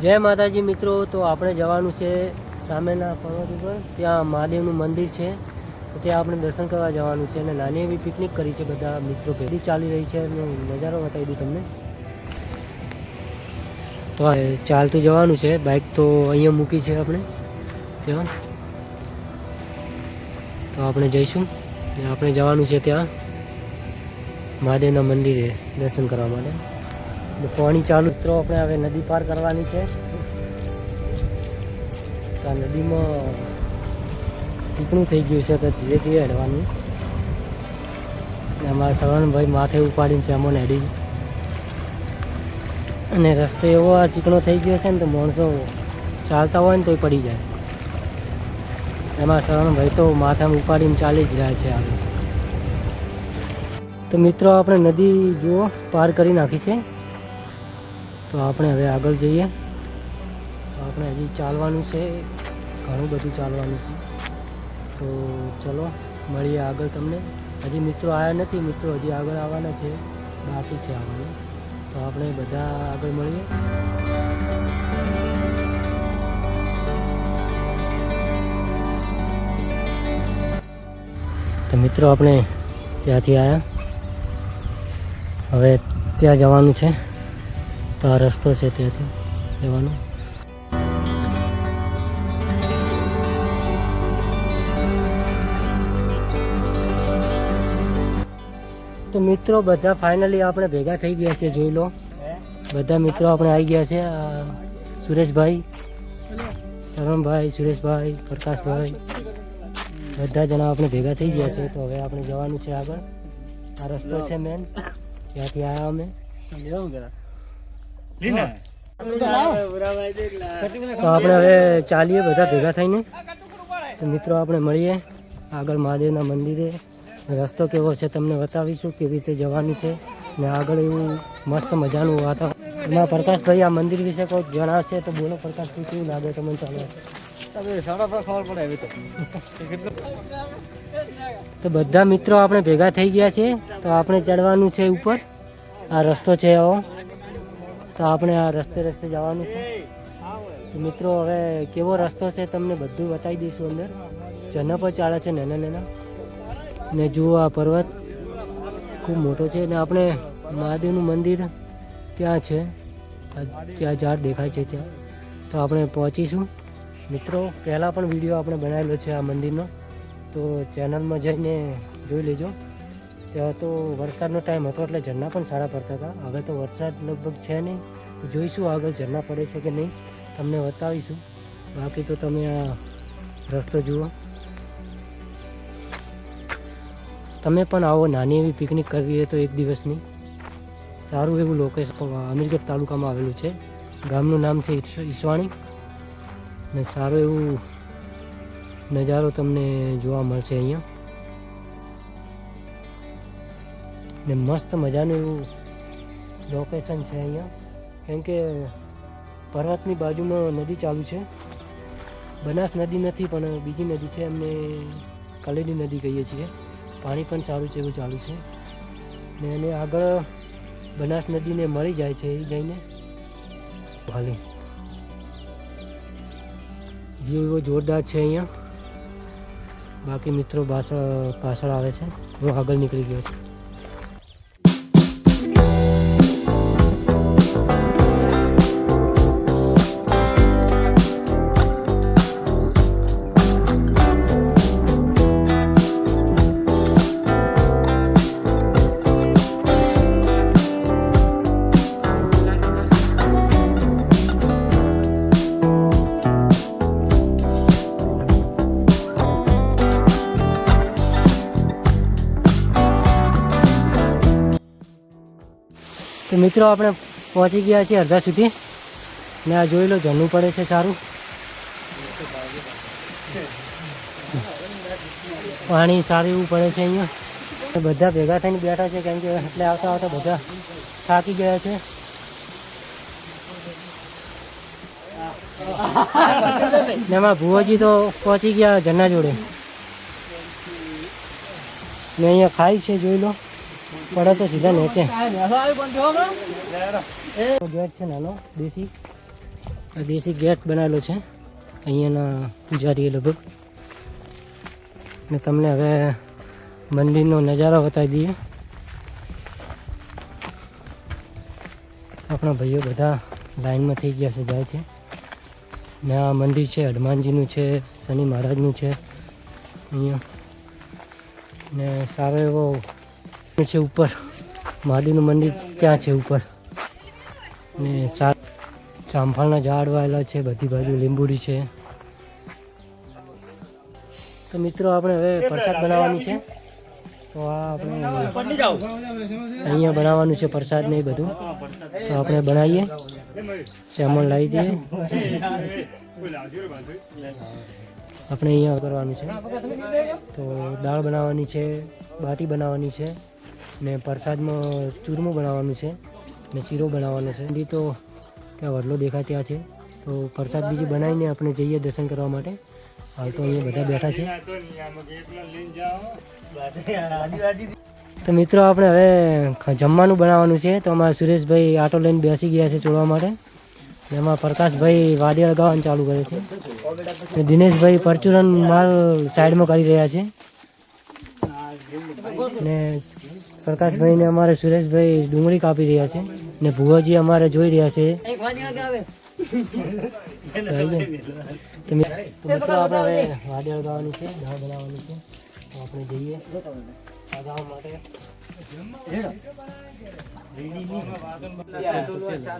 જય માતાજી મિત્રો, તો આપણે જવાનું છે સામેના પર્વત ઉપર. ત્યાં મહાદેવનું મંદિર છે. તો ત્યાં આપણે દર્શન કરવા જવાનું છે અને નાની એવી પિકનિક કરી છે બધા મિત્રો ભેગી. ચાલી રહી છે અને નજારો બતાવી દઉં તમને. તો ચાલતું જવાનું છે. બાઇક તો અહીંયા મૂકી છે આપણે. ત્યાં. તો આપણે જઈશું. આપણે જવાનું છે ત્યાં. મહાદેવના મંદિરે દર્શન કરવા માટે. પાણી ચાલુ. મિત્રો, આપણે હવે નદી પાર કરવાની છે. આ નદીમાં ચીકણું થઈ ગયું છે, તો ધીરે ધીરે હેડવાનું. અને અમારા સવારભાઈ માથે ઉપાડીને છે, અમોને હેડી. અને રસ્તો એવો આ ચીકણો થઈ ગયો છે ને, તો માણસો ચાલતા હોય ને તોય પડી જાય. એમાં શરણભાઈ તો માથામાં ઉપાડીને ચાલી જ રહ્યા છે આગળ. તો મિત્રો, આપણે નદી જુઓ, પાર કરી નાખી છે. તો આપણે હવે આગળ જઈએ. આપણે હજી ચાલવાનું છે. ઘણું બધું ચાલવાનું છે. તો ચલો, મળીએ આગળ તમને. હજી મિત્રો આવ્યા નથી. મિત્રો હજી આગળ આવવાના છે. બાકી છે આવવાનું. તો આપણે બધા આગળ મળીએ. તો મિત્રો આપણે ત્યાંથી આવ્યા હવે ત્યાં જવાનું છે. તો આ રસ્તો છે ત્યાંથી જવાનો. તો મિત્રો બધા ફાઇનલી આપણે ભેગા થઈ ગયા છે જોઈ લો. બધા મિત્રો આપણે આવી ગયા છે સુરેશભાઈ શરણભાઈ સુરેશભાઈ પ્રકાશભાઈ. બધા જણા આપણે ભેગા થઈ ગયા છે તો હવે આપણે જવાનું છે આગળ. આ રસ્તો છે મેન ત્યાંથી આવ્યા અમે. તો આપણે હવે ચાલીએ બધા ભેગા થઈને. તો મિત્રો આપણે મળીએ આગળ મહાદેવના મંદિરે. રસ્તો કેવો છે તમને બતાવીશું કેવી રીતે જવાનું છે. ને આગળ એવું મસ્ત મજાનું વાતાવરણ. ના પ્રકાશભાઈ આ મંદિર વિશે કોઈ જણાવશે તો બોલો પ્રકાશભાઈ કેવું લાગે તમને ચાલો તો બધા મિત્રો આપણે ભેગા થઈ ગયા છે. તો આપણે ચડવાનું છે ઉપર. આ રસ્તો છે આવો. તો આપણે આ રસ્તે રસ્તે જવાનું છે. મિત્રો, હવે કેવો રસ્તો છે તમને બધું બતાવી દઈશું અંદર. જનપ ચાલે છે નાના નાના. ને જુઓ આ પર્વત ખૂબ મોટો છે ને આપણે મહાદેવનું મંદિર ત્યાં છે. ત્યાં ઝાડ દેખાય છે ત્યાં. તો આપણે પહોંચીશું. મિત્રો, પહેલાં પણ વીડિયો આપણે બનાવેલો છે આ મંદિરનો. તો ચેનલમાં જઈને જોઈ લેજો. ત્યાં તો વરસાદનો ટાઈમ હતો એટલે ઝરણા પણ સારા પડતા હતા. હવે તો વરસાદ લગભગ છે નહીં. જોઈશું આગળ ઝરણા પડે છે કે નહીં. તમને બતાવીશું. બાકી તો તમે આ રસ્તો જુઓ. તમે પણ આવો નાની એવી પિકનિક કરવી હોય તો એક દિવસની. સારું એવું લોકેશન અમીરગઢ તાલુકામાં આવેલું છે. ગામનું નામ છે ઈસ- ઈસવાણી ને સારું એવું નજારો તમને જોવા મળશે અહીંયા. ને મસ્ત મજાનું એવું લોકેશન છે અહીંયા. કેમ કે પર્વતની બાજુમાં નદી ચાલુ છે. બનાસ નદી નથી, પણ બીજી નદી છે અમને કલેડી નદી કહીએ છીએ. પાણી પણ સારું છે એવું ચાલુ છે. ને એને આગળ બનાસ નદીને મળી જાય છે એ જઈને. ભલે વ્યૂ એવો જોરદાર છે અહીંયા. બાકી મિત્રો, પાછળ પાછળ આવે છે. હું આગળ નીકળી ગયો છું. મિત્રો, આપણે પહોંચી ગયા છીએ અડધા સુધી. ને આ જોઈ લો, જમવું પડે છે સારું. પાણી સારું એવું પડે છે અહીંયા. બધા ભેગા થઈને બેઠા છે, કેમ કે એટલે આવતા આવતા બધા થાકી ગયા છે. એમાં ભુવાજી તો પહોંચી ગયા ઝરના જોડે. ને અહીંયા ખાઈ છે, જોઈ લો. પડે તો સીધા નીચે. ગેટ છે નાનો દેશી. આ દેશી ગેટ બનાવેલો છે. અહીંયાના પૂજારીએ લગભગ. ને તમને હવે મંદિરનો નજારો બતાવી દઈએ. આપણા ભાઈઓ બધા લાઈનમાં થઈ ગયા છે જાય છે. ને આ મંદિર છે હનુમાનજીનું છે શનિ મહારાજનું છે. અહીંયા. ને સારો એવો છે ઉપર. મહાદેવનું મંદિર ત્યાં છે ઉપર. ને જામફળના ઝાડ વાયેલા છે, બધી બાજુ લીંબુડી છે. તો મિત્રો, આપણે હવે પ્રસાદ બનાવવાની છે. તો આ આપણે અહીંયા બનાવવાનું છે પ્રસાદ ને બધું. તો આપણે બનાવીએ. સેમણ લાવી દઈએ. આપણે અહીંયા કરવાનું છે. તો દાળ બનાવવાની છે, બાટી બનાવવાની છે. ને પ્રસાદમાં ચૂરમું બનાવવાનું છે ને શીરો બનાવવાનો છે. દી તો ત્યાં વડલો દેખાય ત્યાં છે. તો પ્રસાદ બીજી બનાવીને આપણે જઈએ દર્શન કરવા માટે. હાલ તો અહીંયા બધા બેઠા છે. તો મિત્રો આપણે હવે જમવાનું બનાવવાનું છે. તો અમારા સુરેશભાઈ આટો લઈને બેસી ગયા છે ચોડવા માટે. એમાં પ્રકાશભાઈ વાડિયા લગાવવાનું ચાલુ કરે છે. દિનેશભાઈ પરચુરન માલ સાઈડમાં કરી રહ્યા છે. ને પ્રકાશભાઈ ને અમારે સુરેશભાઈ ડુંગળી કાપી રહ્યા છે ને ભુવાજી અમારે જોઈ રહ્યા છે. તો મિત્રો આપણે હવે વાડિયા લગાવવાની છે દાળ બનાવવાની છે. તો આપણે જઈએ લગાવવા માટે.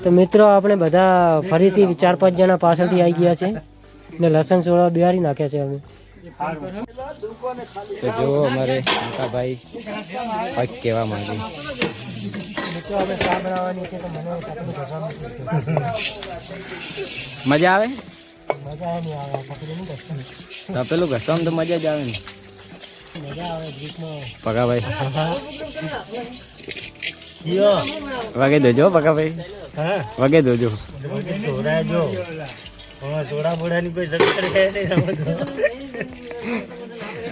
તો મિત્રો આપણે બધા ફરીથી ચાર પાંચ જણા પાછળથી આવી ગયા છે ને લસણ સોળા બિહારી નાખ્યા છે અમે. તો જો અમારે મોટા ભાઈ કંઈક કહેવા માંગે મજા આવે. તો પેલું ઘસવામાં તો મજા જ આવે ને. મજા આવે ગ્રુપમાં પગાભાઈ. વગે દેજો પગાભાઈ. કોઈ દેજો.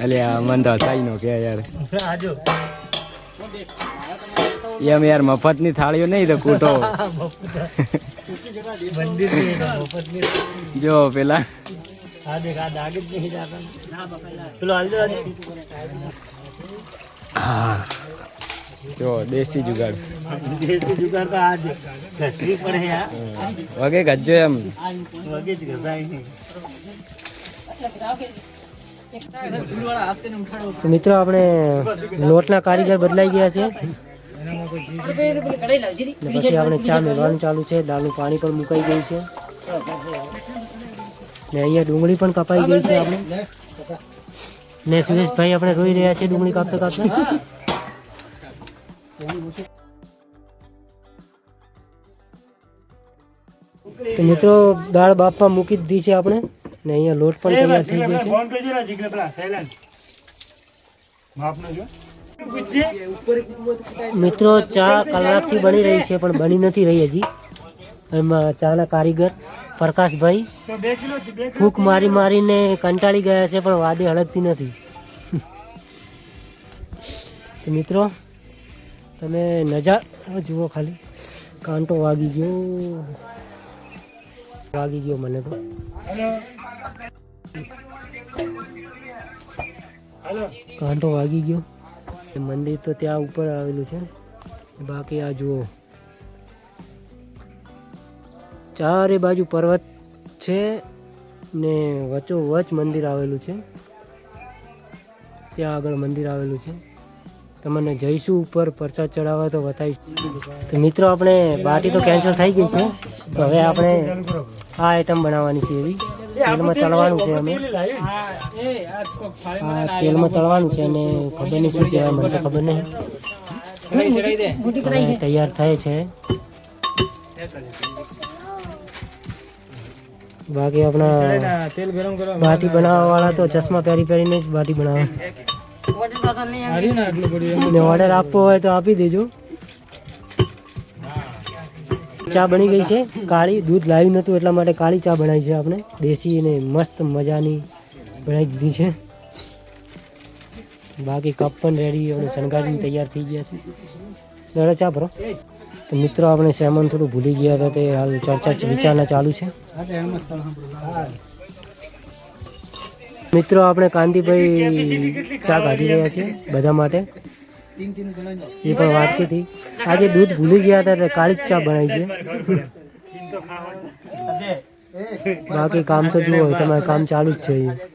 અલે મન તો હસાઈ નો કે યાર. એમ યાર મફતની થાળીઓ નહીં તો કૂટો. જો પેલા. હા. જો દેશી જુગાડ. વગે ગજો એમ. તો મિત્રો, આપણે લોટના કારીગર બદલાઈ ગયા છે. પછી આપણે ચા મેળવાનું ચાલુ છે. દાળનું પાણી પણ મુકાઈ ગયું છે. ને અહીંયા ડુંગળી પણ કપાઈ ગઈ છે આપણે. ને સુરેશભાઈ આપણે રોઈ રહ્યા છીએ ડુંગળી કાપતા કાપતા. તો મિત્રો, દાળ બાફમાં મૂકી દીધી છે આપણે. ને અહીંયા લોટ પણ તૈયાર થઈ છે. મિત્રો ચા કલાકથી બની રહી છે પણ બની નથી રહી હજી. એમાં ચાના કારીગર પ્રકાશભાઈ. ફૂંક મારી મારીને કંટાળી ગયા છે પણ વાદે હળગતી નથી. તો મિત્રો તમે નજારો જુઓ ખાલી. કાંટો વાગી ગયો. વાગી ગયો મને તો કાંટો વાગી ગયો મંદિર તો ત્યાં ઉપર આવેલું છે બાકી આ જુઓ ચારે બાજુ પર્વત છે ને વચ્ચો વચ મંદિર આવેલું છે ત્યાં આગળ મંદિર આવેલું છે તમને જઈશું ઉપર પરસાદ ચડાવવા તો બતાવીશ. તો મિત્રો આપણે બાટી તો કેન્સલ થઈ ગઈ છે. તો હવે આપણે આ આઈટમ બનાવવાની છે એવી. તેલમાં તળવાનું છે અમે. આ તેલમાં તળવાનું છે અને ખબર નહીં શું કહેવાય મને તો ખબર નહીં. તૈયાર થાય છે. બાકી આપણા બાટી બનાવવા વાળા તો ચશ્મા પહેરી પહેરીને જ બાટી બનાવે. ને ઓર્ડર આપવો હોય તો આપી દેજો. ચા બની ગઈ છે. કાળી દૂધ લાવ્યું નહોતું એટલા માટે કાળી ચા બનાવી છે આપણે. દેશી અને મસ્ત મજાની બનાવી દીધી છે. બાકી કપ પણ રેડી અને શણગારીને તૈયાર થઈ ગયા છે. દાદા, ચા ભરો. તો મિત્રો, આપણે સેમન થોડું ભૂલી ગયા હતા, તે હાલ ચર્ચા વિચારણા ચાલુ છે. મિત્રો આપણે કાંતિભાઈ ચા કાઢી રહ્યા છીએ બધા માટે. એ પણ વાત હતી આજે દૂધ ભૂલી ગયા હતા એટલે કાળી જ ચા બનાવી છે. બાકી કામ તો જુઓ તમારે કામ ચાલુ જ છે અહીંયા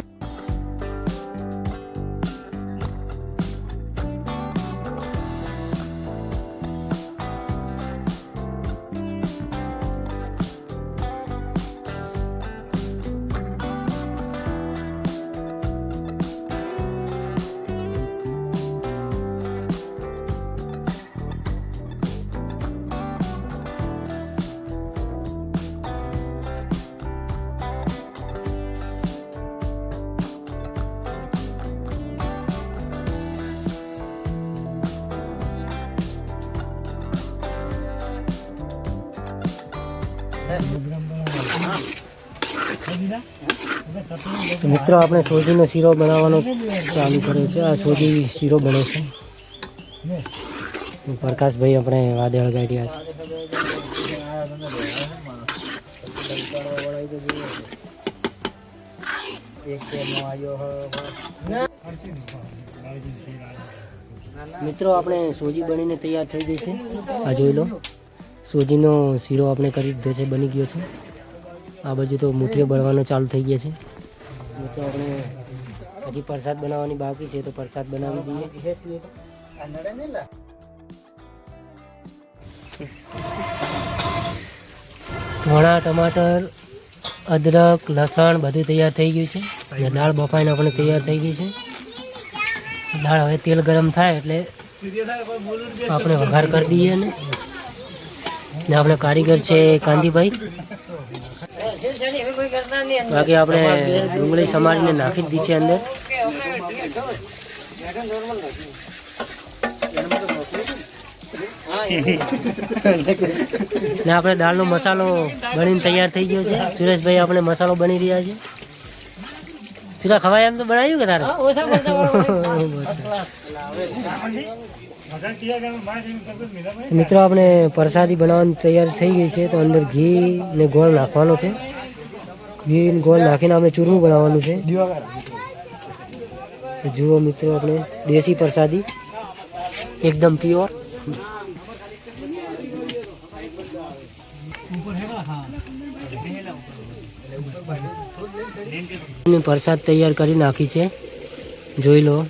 મિત્રો, આપણે સોજીનો શીરો બનાવવાનો ચાલુ કર્યો છે. આ સોજી શીરો બને છે. પ્રકાશભાઈ આપણે વાદળ ગાડ્યા છે. મિત્રો, આપણે સોજી બનીને તૈયાર થઈ ગઈ છે. આ જોઈ લો. સોજીનો શીરો આપણે કરી દીધો છે, બની ગયો છે. આ બાજુ તો મુઠીઓ બળવાનું ચાલુ થઈ ગયા છે. મિત્રો, આપણે હજી પ્રસાદ બનાવવાની બાકી છે, તો પ્રસાદ બનાવી દઈએ. ધોણા ટમાટર, અદરક, લસણ બધું તૈયાર થઈ ગયું છે. દાળ બફાઈને આપણે તૈયાર થઈ ગઈ છે. દાળ હવે તેલ ગરમ થાય એટલે આપણે વઘાર કરી દઈએ ને. આપણે કારીગર છે કાંદીભાઈ બાકી આપણે ડુંગળી સમારીને નાખી દીધી છે અંદર. ને આપણે દાળનો મસાલો બનીને તૈયાર થઈ ગયો છે. સુરેશભાઈ આપણે મસાલો બની રહ્યા છે. સુરા ખવાય એમ તો બનાવ્યું કે તારે? મિત્રો, આપણે પ્રસાદી બનાવવાની તૈયાર થઈ ગઈ છે. તો અંદર ઘી ને ગોળ નાખવાનો છે. ઘી ગોળ નાખીને આપણે ચૂરમું બનાવવાનું છે. જુઓ મિત્રો, આપણે દેશી પ્રસાદી. એકદમ પ્યોર પ્રસાદ તૈયાર કરી નાખી છે. જોઈ લો.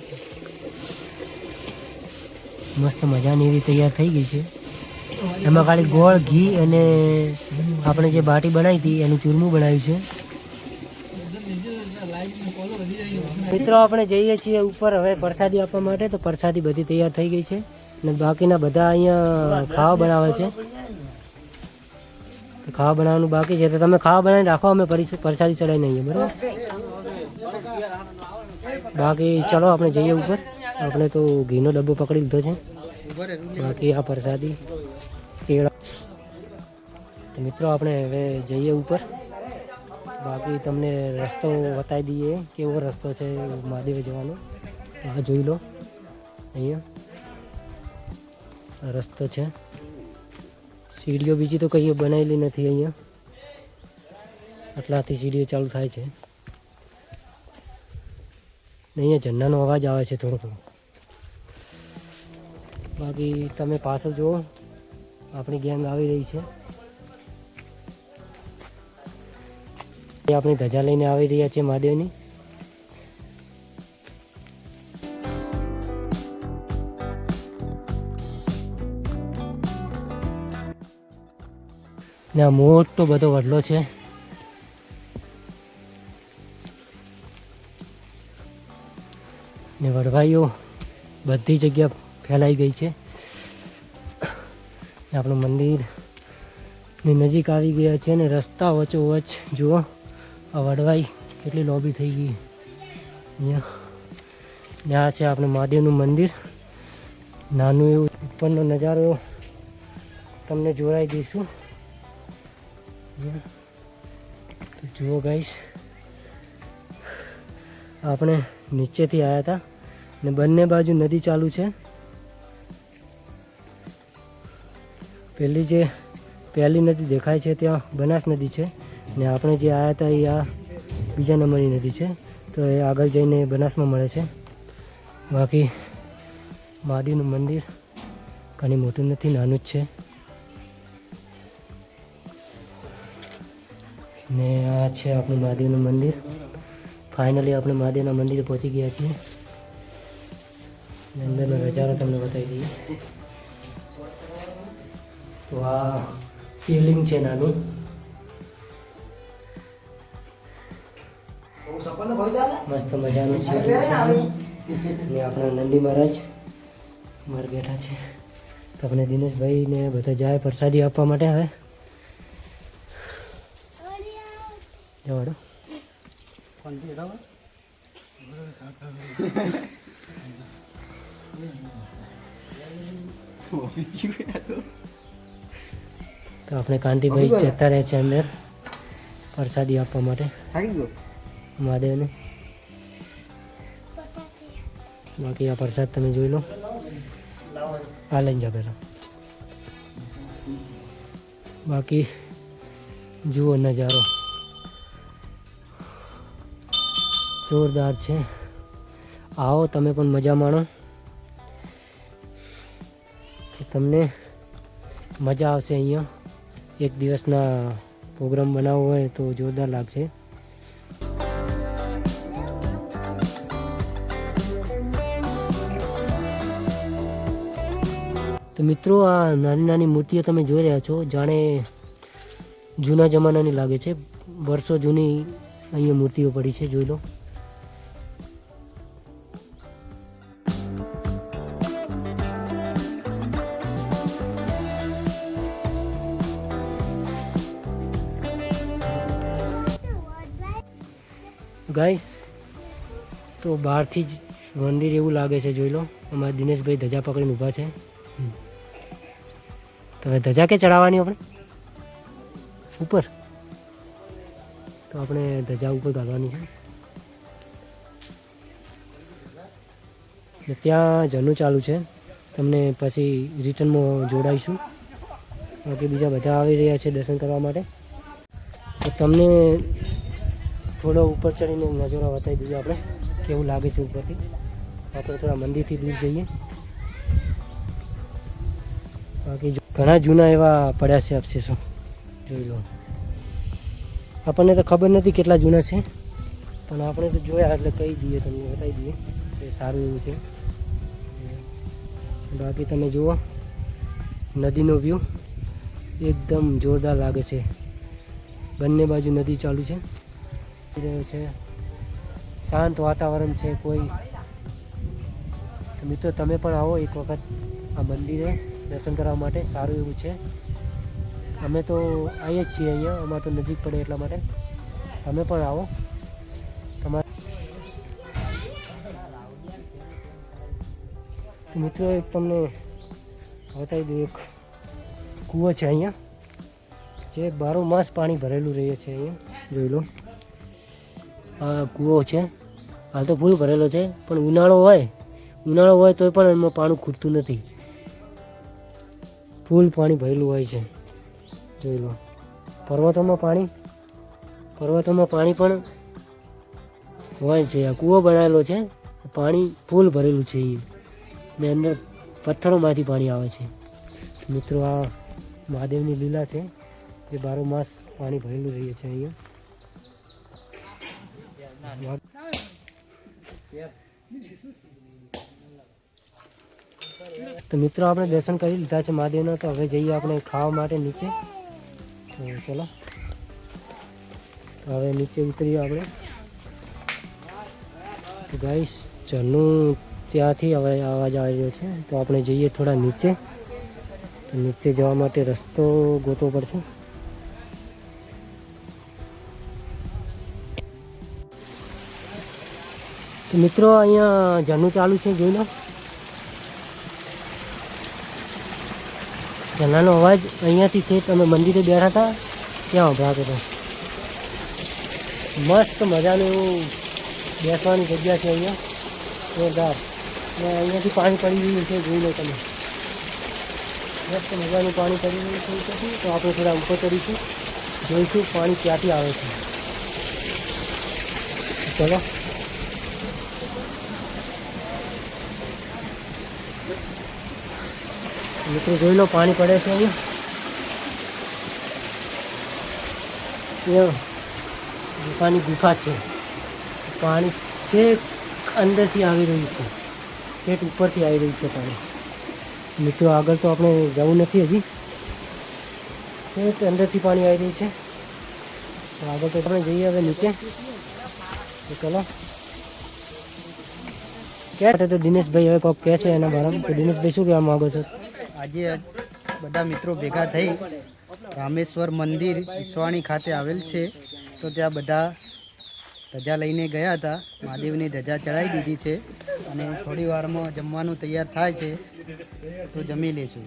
મસ્ત મજાની એવી તૈયાર થઈ ગઈ છે. એમાં ખાલી ગોળ, ઘી અને આપણે જે બાટી બનાવી હતી, એનું ચૂરમું બનાવ્યું છે. મિત્રો, આપણે જઈએ છીએ ઉપર. હવે પ્રસાદી આપવા માટે તો પ્રસાદી બધી તૈયાર થઈ ગઈ છે. અને બાકીના બધા અહીંયા ખાવા બનાવે છે. તો ખાવા બનાવવાનું બાકી છે. તો તમે ખાવા બનાવીને રાખો, અમે પ્રસાદી ચડાવી નહીં બરાબર? બાકી ચલો, આપણે જઈએ ઉપર. આપણે તો ઘીનો ડબ્બો પકડી લીધો છે. બાકી આ પ્રસાદી કેળા. મિત્રો, આપણે હવે જઈએ ઉપર. બાકી તમને રસ્તો બતાવી દઈએ, કેવો રસ્તો છે મહાદેવ જવાનો. આ જોઈ લો. અહીંયા. રસ્તો છે. સીડીઓ બીજી તો કંઈ બનાવેલી નથી અહીંયા. આટલાથી સીડીઓ ચાલુ થાય છે. અહીંયા ઝંડાનો અવાજ આવે છે થોડો થોડો બાકી તમે પાછળ જુઓ, આપણી ગેંગ આવી રહી છે. એ આપણી ધજા લઈને આવી રહ્યા છે મહાદેવની. ને આ મોટો બધો વડલો છે. ને વડવાઈઓ બધી જગ્યા ફેલાઈ ગઈ છે. આપણું મંદિરની નજીક આવી ગયા છે ને રસ્તા વચોવચ જુઓ, આ વડવાઈ કેટલી લોબી થઈ ગઈ. અહીંયા ત્યાં છે આપણે મહાદેવનું મંદિર. નાનું એવું ઉપરનો નજારો તમને જોડાઈ દઈશું. તો જુઓ ગાઈશ આપણે નીચેથી આવ્યા હતા ને બંને બાજુ નદી ચાલુ છે. પહેલી જે પહેલી નદી દેખાય છે ત્યાં બનાસ નદી છે ને આપણે જે આવ્યા હતા એ આ બીજા નંબરની નદી છે. તો એ આગળ જઈને બનાસમાં મળે છે. બાકી મહાદેવનું મંદિર ઘણી મોટું નથી, નાનું જ છે. ને આ છે આપણું મહાદેવનું મંદિર. ફાઇનલી આપણે મહાદેવના મંદિરે પહોંચી ગયા છીએ. અંદરનો નજારો તમને બતાવી દઈએ. તો આ શિવલિંગ છે નાનું મસ્ત મજાનું છે. ને આપણા નંદી મહારાજ મારે બેઠા છે. તો આપણે દિનેશભાઈ ને બધા જાય પ્રસાદી આપવા માટે હવે. જવાડો તો આપણે કાંતિભાઈ જતા રહે છે અંદર પ્રસાદી આપવા માટે. મહાદેવને. બાકી આ પ્રસાદ તમે જોઈ લો. આ લઈને જા પહેલાં. બાકી જુઓ નજારો. જોરદાર છે. આવો તમે પણ મજા માણો. તમને મજા આવશે અહીંયા. એક દિવસના પ્રોગ્રામ બનાવવો હોય તો જોરદાર લાગશે. તો મિત્રો, આ નાની નાની મૂર્તિઓ તમે જોઈ રહ્યા છો. જાણે જૂના જમાનાની લાગે છે. વર્ષો જૂની અહીંયા મૂર્તિઓ પડી છે, જોઈ લો. બહારથી જ મંદિર એવું લાગે છે, જોઈ લો. અમારા દિનેશભાઈ ધજા પકડીને ઊભા છે. તો હવે ધજા કે ચડાવવાની આપણે? ઉપર. તો આપણે ધજા ઉપર ગાળવાની છે. ત્યાં જનું ચાલુ છે. તમને પછી રિટર્નમાં જોડાઈશું. બાકી બીજા બધા આવી રહ્યા છે દર્શન કરવા માટે. તો તમને થોડો ઉપર ચડીને નજારો બતાવી દઈએ આપણે. કેવું લાગે છે ઉપરથી? આપણે થોડા મંદિરથી દૂર જઈએ. બાકી ઘણા જૂના એવા પડ્યા છે અવશેષો. જોઈ લો. આપણને તો ખબર નથી કેટલા જૂના છે. પણ આપણે તો જોયા એટલે કહી દઈએ, તમને બતાવી દઈએ કે સારું એવું છે. બાકી તમે જુઓ, નદીનો વ્યૂ એકદમ જોરદાર લાગે છે. બંને બાજુ નદી ચાલુ છે. છે. શાંત વાતાવરણ છે કોઈ. મિત્રો, તમે પણ આવો એક વખત આ મંદિરે દર્શન કરવા માટે. સારું એવું છે. અમે તો આવીએ જ છીએ અહીંયા. અમારે તો નજીક પડે એટલા માટે. તમે પણ આવો. તમારે તો મિત્રો, એક તમને બતાવી દઉં, એક કૂવો છે અહીંયા. જે બારો માસ પાણી ભરેલું રહે છે અહીંયા. જોઈ લો. આ કૂવો છે. હાલ તો ફૂલ ભરેલો છે, પણ ઉનાળો હોય ઉનાળો હોય તોય પણ એમાં પાણી ખૂટતું નથી. ફૂલ પાણી ભરેલું હોય છે, જોઈ લો. પર્વતોમાં પાણી પર્વતોમાં પાણી પણ હોય છે. આ કૂવો બનાવેલો છે, પાણી ફૂલ ભરેલું છે એ ને અંદર પથ્થરોમાંથી પાણી આવે છે. મિત્રો, આ મહાદેવની લીલા છે, જે બારો માસ પાણી ભરેલું રહીએ છે અહીંયા. તો મિત્રો, આપણે દર્શન કરી લીધા છે મહાદેવના. તો હવે જઈએ આપણે ખાવા માટે નીચે. તો ચલો. હવે નીચે ઉતરીએ આપણે. ગાઈસ ચલનું ત્યાંથી હવે અવાજ આવી રહ્યો છે. તો આપણે જઈએ થોડા નીચે. તો નીચે જવા માટે રસ્તો ગોતવો પડશે. મિત્રો, અહીંયા ઝરણું ચાલુ છે, જોઈ લો. ઝરણાનો અવાજ અહીંયાથી છે, તમે મંદિરે બેઠા હતા ત્યાં સંભળાતો હતો મસ્ત મજાનું એવું બેસવાની જગ્યા છે અહીંયા. જોરદાર. અહીંયાથી પાણી પડી રહ્યું છે, જોઈ લો તમે. મસ્ત મજાનું પાણી પડી રહ્યું છે તો આપણે થોડા ઉપર કરીશું જોઈશું પાણી ક્યાંથી આવે છે. ચલો. મિત્રો, જોઈ લો, પાણી પડે છે અહીંયા. ગુફાની ગુફા છે. પાણી છેક અંદરથી આવી રહ્યું છે. છેક ઉપરથી આવી રહ્યું છે પાણી. મિત્રો, આગળ તો આપણે જવું નથી હજી. છેક અંદરથી પાણી આવી રહ્યું છે. આગળ તો આપણે જઈએ હવે નીચે. ચલો. કે તો દિનેશભાઈ હવે કોઈક કહે છે એના બારામાં. તો દિનેશભાઈ શું કહેવા માગો છો? આજે બધા મિત્રો ભેગા થઈ રામેશ્વર મંદિર ઈસવાણી ખાતે આવેલ છે. તો ત્યાં બધા ધજા લઈને ગયા હતા. મહાદેવની ધજા ચડાવી દીધી છે અને થોડી વારમાં જમવાનું તૈયાર થાય છે. તો જમી લઈશું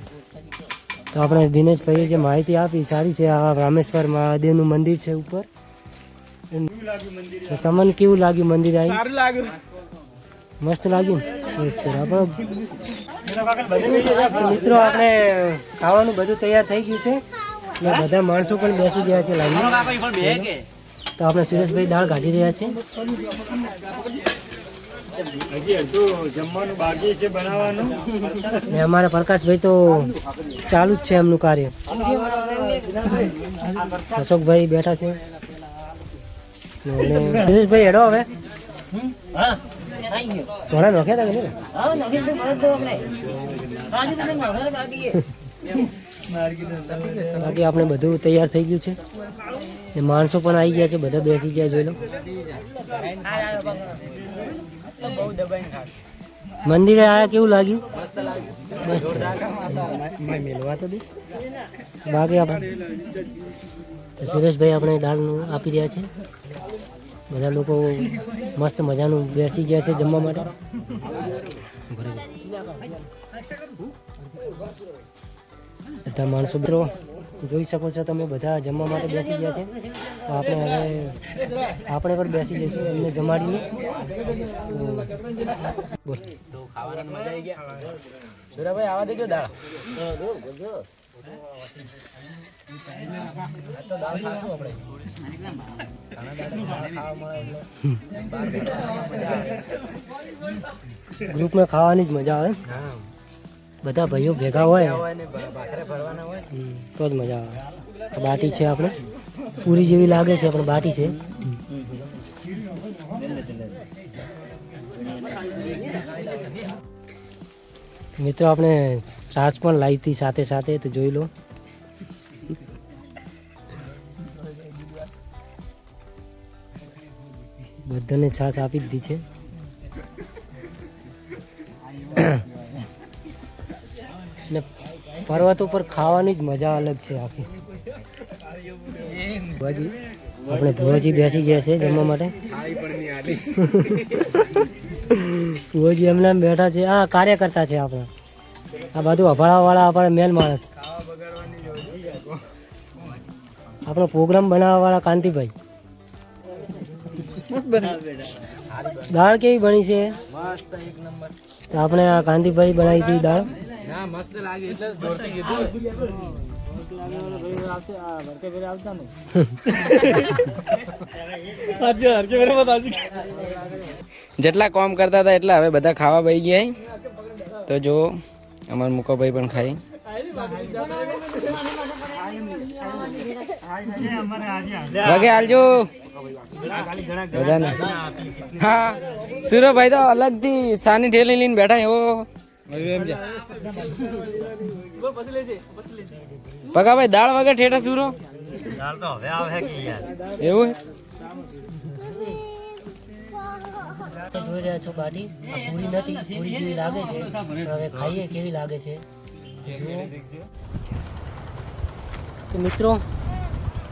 તો આપણે દિનેશભાઈએ જે માહિતી આપી સારી છે આ રામેશ્વર મહાદેવનું મંદિર છે ઉપર. તમને કેવું લાગ્યું મંદિર આવી સારું લાગ્યું? મસ્ત. લાગ્યું. મિત્રો આપણે ખાવાનું બધું તૈયાર થઈ ગયું છે. ને બધા માણસો પણ બેસી ગયા છે લાઈનમાં. તો આપણે સુરેશભાઈ દાળ કાઢી રહ્યા છે. ને અમારા પ્રકાશભાઈ તો ચાલુ જ છે એમનું કાર્ય. અશોકભાઈ બેઠા છે. સુરેશભાઈ હેડો હવે. થોડા નોખ્યા હતા કે નહીં? બાકી આપણે બધું તૈયાર થઈ ગયું છે. ને માણસો પણ આવી ગયા છે બધા બેસી ગયા જોઈ લો. મંદિરે આયા કેવું લાગ્યું? મસ્ત. તો બાકી આપણે તો સુરેશભાઈ આપણે દાળનું આપી રહ્યા છે. બધા લોકો મસ્ત મજાનું બેસી ગયા છે જમવા માટે. બધા માણસો મિત્રો, જોઈ શકો છો તમે બધા જમવા માટે બેસી ગયા છે. તો આપણે હવે, આપણે પણ બેસી જઈશું, એમને જમાડીને બોલ. આવા દેજો દાળ. ગ્રુપમાં ખાવાની જ મજા આવે. બધા ભાઈઓ ભેગા હોય. તો જ મજા આવે. બાટી છે આપણે. પૂરી જેવી લાગે છે, પણ બાટી છે. મિત્રો, આપણે છાશ પણ લાવી હતી સાથે સાથે તો જોઈ લો. બધાને છાશ આપી દીધી છે. ને પર્વત ઉપર ખાવાની જ મજા અલગ છે આખી. આપણે ભુવાજી બેસી ગયા છે જમવા માટે. ભુવાજી એમને એમ બેઠા છે. આ કાર્યકર્તા છે આપણા. આ બધું અભાળા વાળા આપણે મેન માણસ. આપણો પ્રોગ્રામ બનાવવા વાળા કાંતિભાઈ. દાળ કેવી બની છે? મસ્ત એક નંબર. તો આપણે આ કાંતિભાઈ બનાવી હતી દાળ. ના મસ્ત લાગે એટલે જ જોરથી જેટલા કોમ કરતા હતા એટલા હવે બધા ખાવા ભાઈ ગયા તો જો અમાર મુકોભાઈ પણ ખાઈ. વગે હાલજો. બધાને. હા સુરભાઈ તો અલગથી સાની ઠેલી લઈને બેઠા એવો પગાભાઈ દાળ વગર ઠેઠા સુરો એવું જોઈ રહ્યા છો બાટી. આ પૂરી નથી પૂરી જેવી લાગે છે. હવે ખાઈએ કેવી લાગે છે. તો મિત્રો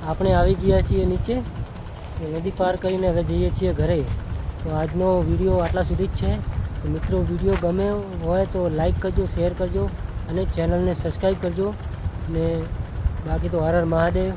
આપણે આવી ગયા છીએ નીચે. નદી પાર કરીને હવે જઈએ છીએ ઘરે. તો આજનો વીડિયો આટલા સુધી જ છે. તો મિત્રો, વીડિયો ગમે હોય તો લાઈક કરજો, શેર કરજો અને ચેનલને સબસ્ક્રાઈબ કરજો. ને બાકી તો હર હર મહાદેવ.